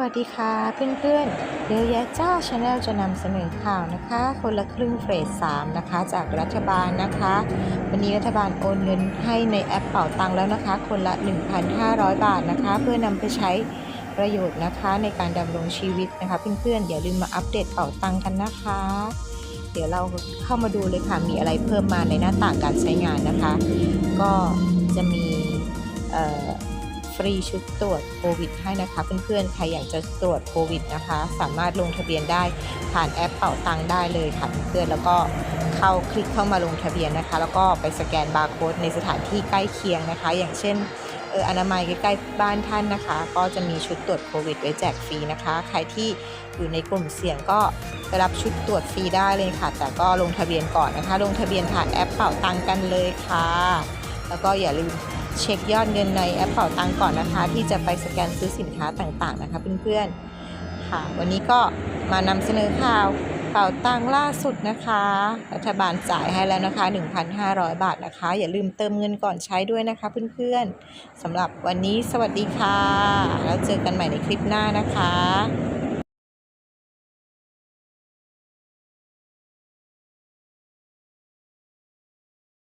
วัสดีค่ะเพื่อนๆเดี๋ยวยาจ้าชาแนลจะนำเสนอข่าวนะคะ คนละครึ่งเฟส 3 นะคะ จากรัฐบาลนะคะ วันนี้รัฐบาลโอนเงินให้ในแอปเป่าตังแล้วนะคะ คนละ 1,500 บาทนะคะ เพื่อนำไปใช้ประโยชน์นะคะ ในการดำรงชีวิตนะคะ เพื่อนๆอย่าลืมมาอัปเดตเป่าตังกันนะคะ เดี๋ยวเราเข้ามาดูเลยค่ะมีอะไรเพิ่มมาในหน้าต่างการใช้งานนะคะ ก็จะมีเอ่อ ฟรีชุดตรวจโควิดให้นะคะ เพื่อนๆ ใครอยากจะตรวจโควิดนะคะ สามารถลงทะเบียนได้ผ่านแอปเป่าตังได้เลยค่ะเพื่อนๆแล้วก็เข้าคลิกเข้ามาลงทะเบียนนะคะ แล้วก็ไปสแกนบาร์โค้ดในสถานที่ใกล้เคียงนะคะ อย่างเช่นเอออนามัยใกล้ๆบ้านท่านนะคะ ก็จะมีชุดตรวจโควิดไว้แจกฟรีนะคะ ใครที่อยู่ในกลุ่มเสี่ยงก็ไปรับชุดตรวจฟรีได้เลยค่ะ แต่ก็ลงทะเบียนก่อนนะคะ ลงทะเบียนผ่านแอปเป่าตังกันเลยค่ะ แล้วก็อย่าลืม เช็คยอดเงินในแอปเป่าตังก่อนนะคะ ที่จะไปสแกนซื้อสินค้าต่างๆนะคะเพื่อนๆค่ะ วันนี้ก็มานำเสนอข่าวเป่าตังล่าสุดนะคะ รัฐบาลจ่ายให้แล้วนะคะ 1,500 บาทนะคะ อย่าลืมเติมเงินก่อนใช้ด้วยนะคะเพื่อนๆสำหรับวันนี้สวัสดีค่ะ แล้วเจอกันใหม่ในคลิปหน้านะคะ